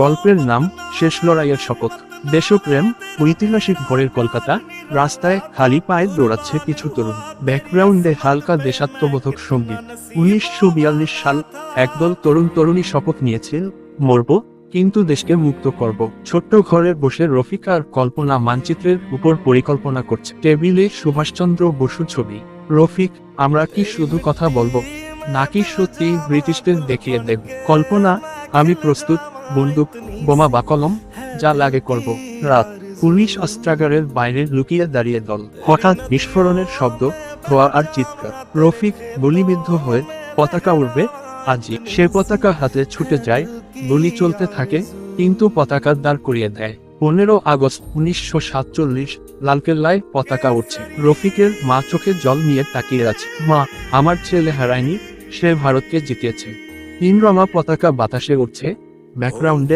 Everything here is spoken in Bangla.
গল্পের নাম শেষ লড়াইয়ের শপথ। দেশপ্রেম, ঐতিহাসিক ভোরের কলকাতা, রাস্তায় খালি পায়ে দৌড়াচ্ছে কিছু তরুণ। ব্যাকগ্রাউন্ডে হালকা দেশাত্মবোধক সংগীত। উনিশশো বিয়াল্লিশ সাল একদল তরুণ তরুণী শপথ নিয়েছিল মরব, কিন্তু দেশকে মুক্ত করব। ছোট্ট ঘরে বসে রফিক আর কল্পনা মানচিত্রের উপর পরিকল্পনা করছে। টেবিলে সুভাষচন্দ্র বসু ছবি। রফিক, আমরা কি শুধু কথা বলব? নাকি সত্যি ব্রিটিশদের দেখিয়ে দেব? কল্পনা, আমি প্রস্তুত। বন্দুক, বোমা বা কলম যা লাগে করব। রাত, পুলিশ অস্ত্রাগারের বাইরে লুকিয়ে দাঁড়িয়ে দল। হঠাৎ বিস্ফোরণের শব্দ, ধোয়া আর চিৎকার। রফিক গুলিবিদ্ধ হয়ে পতাকা উঠবে আজি। সে পতাকা হাতে ছুটে যায়, গুলি চলতে থাকে, কিন্তু পতাকা দাঁড় করিয়ে দেয়। পনেরো আগস্ট উনিশশো সাতচল্লিশ, লালকেল্লায় পতাকা উঠছে রফিকের মা চোখে জল নিয়ে তাকিয়ে আছে। মা, আমার ছেলে হারায়নি, সে ভারতকে জিতিয়েছে তিন রমা পতাকা বাতাসে উঠছে ব্যাকগ্রাউন্ডে